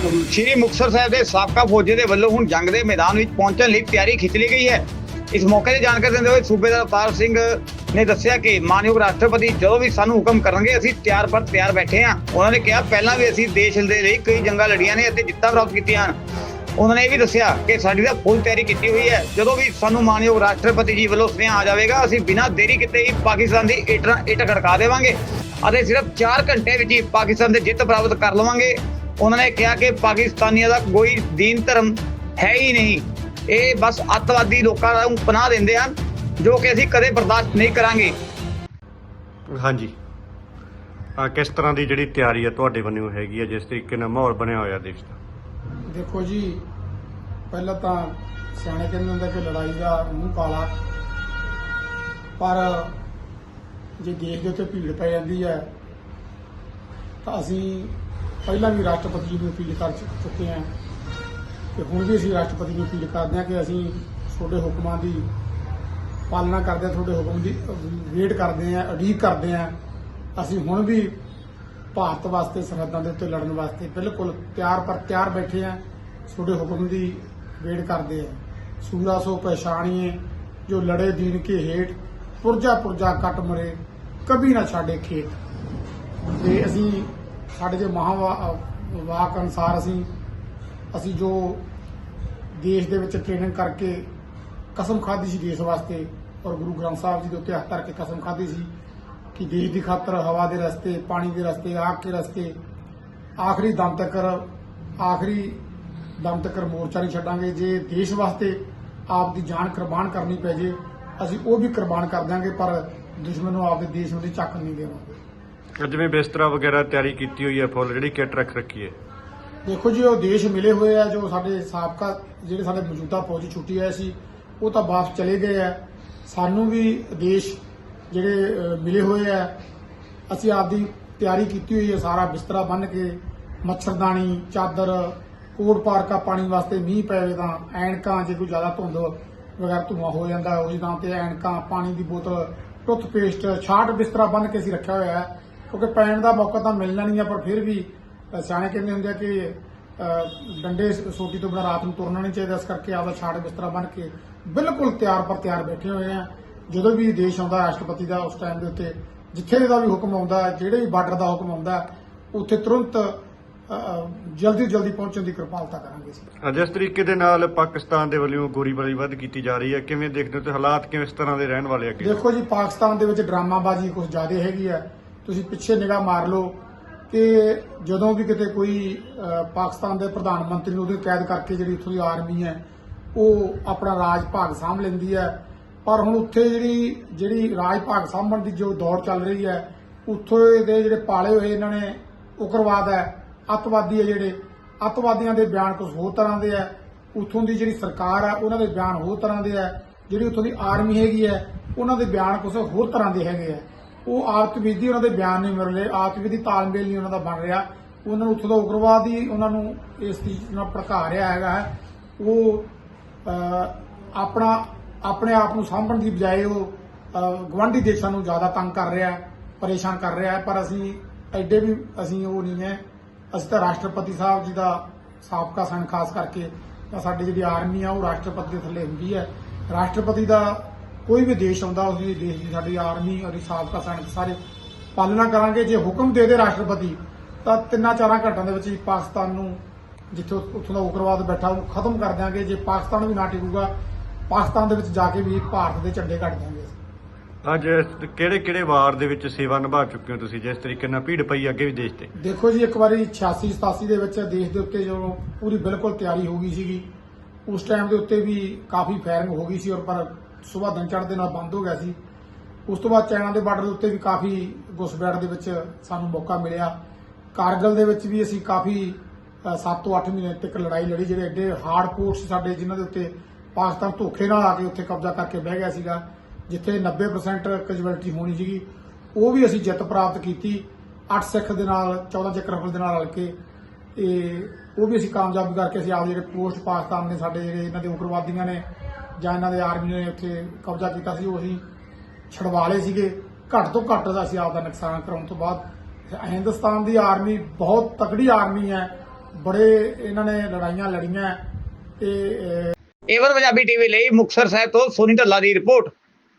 ਸ਼੍ਰੀ ਮੁਕਤਸਰ ਸਾਹਿਬ ਦੇ ਸਾਬਕਾ ਫੌਜੀ ਦੇ ਵੱਲੋਂ ਹੁਣ ਜੰਗ ਦੇ ਮੈਦਾਨ ਵਿੱਚ ਪਹੁੰਚਣ ਲਈ ਤਿਆਰੀ ਖਿੱਚ ਲਈ ਗਈ ਹੈ। ਇਸ ਮੌਕੇ ਤੇ ਜਾਣਕਾਰੀ ਦਿੰਦੇ ਹੋਏ ਸੂਬੇਦਾਰ ਅਵਤਾਰ ਸਿੰਘ ਨੇ ਦੱਸਿਆ ਕਿ ਮਾਨਯੋਗ ਰਾਸ਼ਟਰਪਤੀ ਜਦੋਂ ਵੀ ਸਾਨੂੰ ਹੁਕਮ ਕਰਨਗੇ, ਅਸੀਂ ਤਿਆਰ ਪਰ ਤਿਆਰ ਬੈਠੇ ਹਾਂ। ਉਹਨਾਂ ਨੇ ਕਿਹਾ, ਪਹਿਲਾਂ ਵੀ ਅਸੀਂ ਦੇਸ਼ ਦੇ ਲਈ ਕਈ ਜੰਗਾਂ ਲੜੀਆਂ ਨੇ ਅਤੇ ਜਿੱਤਾਂ ਪ੍ਰਾਪਤ ਕੀਤੀਆਂ ਹਨ। ਉਹਨਾਂ ਨੇ ਇਹ ਵੀ ਦੱਸਿਆ ਕਿ ਸਾਡੀ ਤਾਂ ਫੁੱਲ ਤਿਆਰੀ ਕੀਤੀ ਹੋਈ ਹੈ। ਜਦੋਂ ਵੀ ਸਾਨੂੰ ਮਾਨਯੋਗ ਰਾਸ਼ਟਰਪਤੀ ਜੀ ਵੱਲੋਂ ਸੁਨੇਹਾ ਆ ਜਾਵੇਗਾ, ਅਸੀਂ ਬਿਨਾਂ ਦੇਰੀ ਕੀਤੇ ਹੀ ਪਾਕਿਸਤਾਨ ਦੀ ਇੱਟ ਇੱਟ ਖੜਕਾ ਦੇਵਾਂਗੇ ਅਤੇ ਸਿਰਫ 4 ਘੰਟੇ ਵਿੱਚ ਹੀ ਪਾਕਿਸਤਾਨ ਦੇ ਜਿੱਤ ਪ੍ਰਾਪਤ ਕਰ ਲਵਾਂਗੇ। ਉਹਨਾਂ ਨੇ ਕਿਹਾ ਕਿ ਪਾਕਿਸਤਾਨੀਆਂ ਦਾ ਕੋਈ ਦੀਨ ਧਰਮ ਹੈ ਹੀ ਨਹੀਂ। ਇਹ ਬਸ ਅੱਤਵਾਦੀ ਲੋਕਾਂ ਨੂੰ ਪਨਾਹ ਦਿੰਦੇ ਹਨ ਜੋ ਕਿ ਅਸੀਂ ਕਦੇ ਬਰਦਾਸ਼ਤ ਨਹੀਂ ਕਰਾਂਗੇ। ਹਾਂਜੀ। ਆ ਕਿਸ ਤਰ੍ਹਾਂ ਦੀ ਜਿਹੜੀ ਤਿਆਰੀ ਹੈ ਤੁਹਾਡੇ ਵੱਲੋਂ ਹੈਗੀ ਹੈ ਜਿਸ ਤਰੀਕੇ ਨਾਲ ਮਾਹੌਲ ਬਣਿਆ ਹੋਇਆ ਦੇਸ਼ ਦਾ? ਦੇਖੋ ਜੀ ਪਹਿਲਾਂ ਤਾਂ ਸਿਆਣੇ ਕਹਿੰਦੇ ਹੁੰਦੇ ਕਿ ਲੜਾਈ ਦਾ ਮੂੰਹ ਕਾਲਾ। ਪਰ ਜੇ ਦੇਸ਼ ਦੇ ਉੱਤੇ ਭੀੜ ਪੈ ਜਾਂਦੀ ਹੈ ਤਾਂ ਅਸੀਂ ਪਹਿਲਾਂ ਵੀ ਰਾਸ਼ਟਰਪਤੀ ਜੀ ਨੂੰ ਅਪੀਲ ਕਰ ਚੁੱਕੇ ਹਾਂ ਤੇ ਹੁਣ ਵੀ ਅਸੀਂ ਰਾਸ਼ਟਰਪਤੀ ਨੂੰ ਅਪੀਲ ਕਰਦੇ ਹਾਂ ਕਿ ਅਸੀਂ ਤੁਹਾਡੇ ਹੁਕਮਾਂ ਦੀ ਪਾਲਣਾ ਕਰਦੇ ਹਾਂ, ਤੁਹਾਡੇ ਹੁਕਮ ਦੀ ਵੇਟ ਕਰਦੇ ਹਾਂ, ਉਡੀਕ ਕਰਦੇ ਹਾਂ। ਅਸੀਂ ਹੁਣ ਵੀ ਭਾਰਤ ਵਾਸਤੇ, ਸਰਹੱਦਾਂ ਦੇ ਉੱਤੇ ਲੜਨ ਵਾਸਤੇ ਬਿਲਕੁਲ ਤਿਆਰ ਪਰ ਤਿਆਰ ਬੈਠੇ ਹਾਂ, ਤੁਹਾਡੇ ਹੁਕਮ ਦੀ ਵੇਟ ਕਰਦੇ ਹਾਂ। ਸੂਰਾ ਸੋ ਪਛਾਣੀਏ, ਜੋ ਲੜੇ ਦੀਨ ਕੇ ਹੇਠ ਪੁਰਜਾ ਪੁਰਜਾ ਕੱਟ ਮਰੇ, ਕਭੀ ਨਾ ਛਾੜੇ ਖੇਤ। ਤੇ ਅਸੀਂ ਸਾਡੇ ਦੇ ਮਹਾ ਵਾਕ ਅਨਸਾਰ ਅਸੀਂ ਅਸੀਂ ਜੋ ਦੇਸ਼ ਦੇ ਵਿੱਚ ਟ੍ਰੇਨਿੰਗ ਕਰਕੇ ਕਸਮ ਖਾਧੀ ਸੀ ਦੇਸ਼ ਵਾਸਤੇ, ਔਰ ਗੁਰੂ ਗ੍ਰੰਥ ਸਾਹਿਬ ਜੀ ਦੇ ਉੱਤੇ ਹੱਥ ਧਰ ਕੇ ਕਸਮ ਖਾਧੀ ਸੀ ਕਿ ਦੇਸ਼ ਦੀ ਖਾਤਰ ਹਵਾ ਦੇ ਰਸਤੇ, ਪਾਣੀ ਦੇ ਰਸਤੇ, ਆਗ ਕੇ ਰਸਤੇ, ਆਖਰੀ ਦਮ ਤੱਕ, ਆਖਰੀ ਦਮ ਤੱਕ ਮੋਰਚਾ ਨਹੀਂ ਛੱਡਾਂਗੇ। ਜੇ ਦੇਸ਼ ਵਾਸਤੇ ਆਪ ਦੀ ਜਾਨ ਕੁਰਬਾਨ ਕਰਨੀ ਪੈ ਜੇ, ਅਸੀਂ ਉਹ ਵੀ ਕੁਰਬਾਨ ਕਰ ਦਿਆਂਗੇ, ਪਰ ਦੁਸ਼ਮਣ ਨੂੰ ਆਪਦੇ ਦੇਸ਼ ਨੂੰ ਚੱਕ ਨਹੀਂ ਦੇਵਾਂਗੇ। ਜਿਵੇਂ ਬਿਸਤਰਾ ਵਗੈਰਾ ਤਿਆਰੀ ਕੀਤੀ ਹੋਈ ਹੈ ਫੁੱਲ, ਜਿਹੜੀ ਕਿੱਟ ਰੱਖ ਰੱਖੀ ਹੈ? ਦੇਖੋ ਜੀ, ਉਹ ਦੇਸ਼ ਮਿਲੇ ਹੋਏ ਆ, ਜੋ ਸਾਡੇ ਸਾਬਕਾ, ਜਿਹੜੇ ਸਾਡੇ ਮੌਜੂਦਾ ਫੌਜੀ ਛੁੱਟੀ ਆਏ ਸੀ, ਉਹ ਤਾਂ ਵਾਪਸ ਚਲੇ ਗਏ ਆ। ਸਾਨੂੰ ਵੀ ਦੇਸ਼ ਜਿਹੜੇ ਮਿਲੇ ਹੋਏ ਆ, ਅਸੀਂ ਆਪਦੀ ਤਿਆਰੀ ਕੀਤੀ ਹੋਈ ਹੈ, ਸਾਰਾ ਬਿਸਤਰਾ ਬੰਨ ਕੇ, ਮੱਛਰਦਾਨੀ, ਚਾਦਰ ਕੋਟ ਪਾਰਕਾ ਪਾਣੀ ਵਾਸਤੇ ਮੀਂਹ ਪਵੇ ਤਾਂ ਐਨਕਾਂ, ਜੇ ਕੋਈ ਜ਼ਿਆਦਾ ਧੁੰਦ ਵਗੈਰਾ ਧੂਆਂ ਹੋ ਜਾਂਦਾ ਉਸ ਥਾਂ ਤੇ ਐਨਕਾਂ, ਪਾਣੀ ਦੀ ਬੋਤਲ ਟੁੱਥਪੇਸਟ ਛਾਟ ਬਿਸਤਰਾ ਬੰਨ ਕੇ ਅਸੀਂ ਰੱਖਿਆ ਹੋਇਆ ਹੈ। ਕਿਉਂਕਿ ਪੈਣ ਦਾ ਮੌਕਾ ਤਾਂ ਮਿਲਣਾ ਨਹੀਂ ਆ ਪਰ ਫਿਰ ਵੀ ਸਿਆਣੇ ਕਹਿੰਦੇ ਹੁੰਦੇ ਆ ਕਿ ਡੰਡੇ ਸੋਟੀ ਤੋਂ ਬਿਨਾਂ ਰਾਤ ਨੂੰ ਤੁਰਨਾ ਨਹੀਂ ਚਾਹੀਦਾ ਇਸ ਕਰਕੇ ਆਪਦਾ ਛਾੜ ਬਿਸਤਰਾ ਬੰਨ ਕੇ ਬਿਲਕੁਲ ਤਿਆਰ ਪਰ ਤਿਆਰ ਬੈਠੇ ਹੋਏ ਆ। ਜਦੋਂ ਵੀ ਦੇਸ਼ ਆਉਂਦਾ ਰਾਸ਼ਟਰਪਤੀ ਦਾ ਉਸ ਟਾਈਮ ਦੇ ਉੱਤੇ ਜਿੱਥੇ ਦਾ ਵੀ ਹੁਕਮ ਆਉਂਦਾ ਜਿਹੜੇ ਵੀ ਬਾਰਡਰ ਦਾ ਹੁਕਮ ਆਉਂਦਾ ਉੱਥੇ ਤੁਰੰਤ ਜਲਦੀ ਜਲਦੀ ਪਹੁੰਚਣ ਦੀ ਕਿਰਪਾਲਤਾ ਕਰਾਂਗੇ ਅਸੀਂ। ਜਿਸ ਤਰੀਕੇ ਦੇ ਨਾਲ ਪਾਕਿਸਤਾਨ ਦੇ ਵੱਲੋਂ ਗੋਲੀਬਾਰੀ ਵੱਧ ਕੀਤੀ ਜਾ ਰਹੀ ਹੈ ਕਿਵੇਂ ਦੇਖਦੇ ਹੋ ਤੇ ਹਾਲਾਤ ਕਿਵੇਂ ਇਸ ਤਰ੍ਹਾਂ ਦੇ ਰਹਿਣ ਵਾਲੇ ਅੱਗੇ? ਦੇਖੋ ਜੀ ਪਾਕਿਸਤਾਨ ਦੇ ਵਿੱਚ ਡਰਾਮਾਬਾਜ਼ੀ ਕੁਝ ਜ਼ਿਆਦਾ ਹੈਗੀ ਹੈ ਤੁਸੀਂ ਪਿੱਛੇ ਨਿਗਾਹ ਮਾਰ ਲਓ ਕਿ ਜਦੋਂ ਵੀ ਕਿਤੇ ਕੋਈ ਪਾਕਿਸਤਾਨ ਦੇ ਪ੍ਰਧਾਨ ਮੰਤਰੀ ਨੂੰ ਉਹਦੇ ਕੈਦ ਕਰਕੇ ਜਿਹੜੀ ਉੱਥੋਂ ਦੀ ਆਰਮੀ ਹੈ, ਉਹ ਆਪਣਾ ਰਾਜ ਭਾਗ ਸਾਂਭ ਲੈਂਦੀ ਹੈ। ਪਰ ਹੁਣ ਉੱਥੇ ਜਿਹੜੀ ਜਿਹੜੀ ਰਾਜ ਭਾਗ ਸਾਂਭਣ ਦੀ ਜੋ ਦੌੜ ਚੱਲ ਰਹੀ ਹੈ, ਉੱਥੋਂ ਦੇ ਜਿਹੜੇ ਪਾਲੇ ਹੋਏ ਇਹਨਾਂ ਨੇ ਉਗਰਵਾਦ ਹੈ, ਅੱਤਵਾਦੀ ਹੈ ਜਿਹੜੇ। ਅੱਤਵਾਦੀਆਂ ਦੇ ਬਿਆਨ ਕੁਝ ਹੋਰ ਤਰ੍ਹਾਂ ਦੇ ਹੈ। ਉੱਥੋਂ ਦੀ ਜਿਹੜੀ ਸਰਕਾਰ ਹੈ, ਉਹਨਾਂ ਦੇ ਬਿਆਨ ਹੋਰ ਤਰ੍ਹਾਂ ਦੇ ਹੈ। ਜਿਹੜੀ ਉੱਥੋਂ ਦੀ ਆਰਮੀ ਹੈਗੀ ਹੈ, ਉਹਨਾਂ ਦੇ ਬਿਆਨ ਕੁਝ ਹੋਰ ਤਰ੍ਹਾਂ ਦੇ ਹੈਗੇ ਹੈ। ਉਹ ਆਪਤਵੀਦੀ ਉਹਨਾਂ ਦੇ ਬਿਆਨ ਨਹੀਂ ਮਿਲ ਰਹੇ ਆਪਤਵੀਦੀ ਤਾਲਮੇਲ ਨਹੀਂ ਉਹਨਾਂ ਦਾ ਬਣ ਰਿਹਾ। ਉਹਨਾਂ ਨੂੰ ਉੱਥੋਂ ਦਾ ਉਗਰਵਾਦ ਹੀ ਉਹਨਾਂ ਨੂੰ ਇਸ ਚੀਜ਼ ਨਾਲ ਭੜਕਾ ਰਿਹਾ ਹੈਗਾ ਹੈ। ਉਹ ਆਪਣਾ ਆਪਣੇ ਆਪ ਨੂੰ ਸਾਂਭਣ ਦੀ ਬਜਾਏ ਉਹ ਅਹ, ਗਵਾਂਢੀ ਦੇਸ਼ਾਂ ਨੂੰ ਜ਼ਿਆਦਾ ਤੰਗ ਕਰ ਰਿਹਾ ਹੈ, ਪਰੇਸ਼ਾਨ ਕਰ ਰਿਹਾ ਹੈ। ਪਰ ਅਸੀਂ ਐਡੇ ਵੀ ਅਸੀਂ ਉਹ ਨਹੀਂ ਹੈ। ਅਸੀਂ ਤਾਂ ਰਾਸ਼ਟਰਪਤੀ ਸਾਹਿਬ ਜੀ ਦਾ ਸਾਬਕਾ ਸਨ ਖਾਸ ਕਰਕੇ। ਤਾਂ ਸਾਡੀ ਜਿਹੜੀ ਆਰਮੀ ਆ ਉਹ ਰਾਸ਼ਟਰਪਤੀ ਦੇ ਥੱਲੇ ਹੁੰਦੀ ਹੈ। ਰਾਸ਼ਟਰਪਤੀ ਦਾ ਕੋਈ ਵੀ ਦੇਸ਼ ਆਉਂਦਾ ਉਸ ਦੀ ਦੇਸ਼ ਦੀ ਸਾਡੀ ਆਰਮੀ ਔਰ ਸਾਬਕਾ ਸੈਨਿਕ ਸਾਰੇ ਪਾਲਣਾ ਕਰਾਂਗੇ। ਜੇ ਹੁਕਮ ਦੇ ਦੇ ਰਾਸ਼ਟਰਪਤੀ ਤਾਂ ਤਿੰਨਾਂ ਚਾਰਾਂ ਘੰਟਿਆਂ ਦੇ ਵਿੱਚ ਹੀ ਪਾਕਿਸਤਾਨ ਨੂੰ ਜਿੱਥੇ ਉੱਥੋਂ ਦਾ ਉਗਰਵਾਦ ਬੈਠਾ ਉਹਨੂੰ ਖਤਮ ਕਰ ਦਿਆਂਗੇ। ਜੇ ਪਾਕਿਸਤਾਨ ਵੀ ਨਾ ਟਿਕੂਗਾ ਪਾਕਿਸਤਾਨ ਦੇ ਵਿੱਚ ਜਾ ਕੇ ਵੀ ਭਾਰਤ ਦੇ ਝੰਡੇ ਕੱਢ ਦਿਆਂਗੇ ਅੱਜ ਕਿਹੜੇ ਕਿਹੜੇ ਵਾਰ ਦੇ ਵਿੱਚ ਸੇਵਾ ਨਿਭਾ ਚੁੱਕੇ ਹੋ ਤੁਸੀਂ? ਜਿਸ ਤਰੀਕੇ ਨਾਲ ਭੀੜ ਪਈ ਅੱਗੇ ਵੀ ਦੇਸ਼ ਤੇ। ਦੇਖੋ ਜੀ ਇੱਕ ਵਾਰੀ 86 87 ਦੇ ਵਿੱਚ ਦੇਸ਼ ਦੇ ਉੱਤੇ ਜਦੋਂ ਪੂਰੀ ਬਿਲਕੁਲ ਤਿਆਰੀ ਹੋ ਗਈ ਸੀਗੀ ਉਸ ਟਾਈਮ ਦੇ ਉੱਤੇ ਵੀ ਕਾਫੀ ਫਾਇਰਿੰਗ ਹੋ ਗਈ ਸੀ ਔਰ ਪਰ ਸਵੇਰ ਦਿਨ ਚੜ੍ਹਦੇ ਨਾਲ ਬੰਦ ਹੋ ਗਿਆ ਸੀ। ਉਸ ਤੋਂ ਬਾਅਦ ਚਾਈਨਾ ਦੇ ਬਾਰਡਰ ਦੇ ਉੱਤੇ ਵੀ ਕਾਫੀ ਘੁਸਪੈਠ ਦੇ ਵਿੱਚ ਸਾਨੂੰ ਮੌਕਾ ਮਿਲਿਆ। ਕਾਰਗਲ ਦੇ ਵਿੱਚ ਵੀ ਅਸੀਂ ਕਾਫੀ 7 ਤੋਂ 8 ਮਹੀਨੇ ਤੱਕ ਲੜਾਈ ਲੜੀ, ਜਿਹੜੇ ਐਡੇ ਹਾਰਡ ਕੋਰਸ ਸਾਡੇ ਜਿਨ੍ਹਾਂ ਦੇ ਉੱਤੇ ਪਾਕਿਸਤਾਨ ਧੋਖੇ ਨਾਲ ਆ ਕੇ ਉੱਥੇ ਕਬਜ਼ਾ ਕਰਕੇ ਬਹਿ ਗਿਆ ਸੀਗਾ, ਜਿੱਥੇ 90% ਕੈਜੁਅਲਟੀ ਹੋਣੀ ਸੀਗੀ। ਉਹ ਵੀ ਅਸੀਂ ਜਿੱਤ ਪ੍ਰਾਪਤ ਕੀਤੀ। 8 ਸਿੱਖ ਦੇ ਨਾਲ 14 ਚੱਕਰ ਰਫਲ ਦੇ ਨਾਲ ਰਲ ਕੇ। ਇਹ ਉਹ ਵੀ ਅਸੀਂ ਕਾਮਯਾਬ ਕਰਕੇ ਅਸੀਂ ਆਪਦੇ ਜਿਹੜੇ ਪੋਸਟ ਪਾਕਿਸਤਾਨ ਨੇ ਸਾਡੇ ਜਿਹੜੇ ਇਹਨਾਂ ਦੇ ਉਗਰਵਾਦੀਆਂ ਨੇ ਜਾਂ ਇਹਨਾਂ ਦੇ ਆਰਮੀ ਨੇ ਉੱਥੇ ਕਬਜ਼ਾ ਕੀਤਾ ਸੀ ਉਹ ਅਸੀਂ ਛਡਵਾ ਲਏ ਸੀਗੇ। ਘੱਟ ਤੋਂ ਘੱਟ ਦਾ ਅਸੀਂ ਆਪਦਾ ਨੁਕਸਾਨ ਕਰਾਉਣ ਤੋਂ ਬਾਅਦ ਹਿੰਦੁਸਤਾਨ ਦੀ ਆਰਮੀ ਬਹੁਤ ਤਕੜੀ ਆਰਮੀ ਹੈ। ਬੜੇ ਇਹਨਾਂ ਨੇ ਲੜਾਈਆਂ ਲੜੀਆਂ ਤੇ ਅਹ, ਪੰਜਾਬੀ ਟੀਵੀ ਲਈ ਮੁਕਤਸਰ ਸਾਹਿਬ ਤੋਂ ਸੋਨੀ ਢੱਲਾ ਦੀ ਰਿਪੋਰਟ।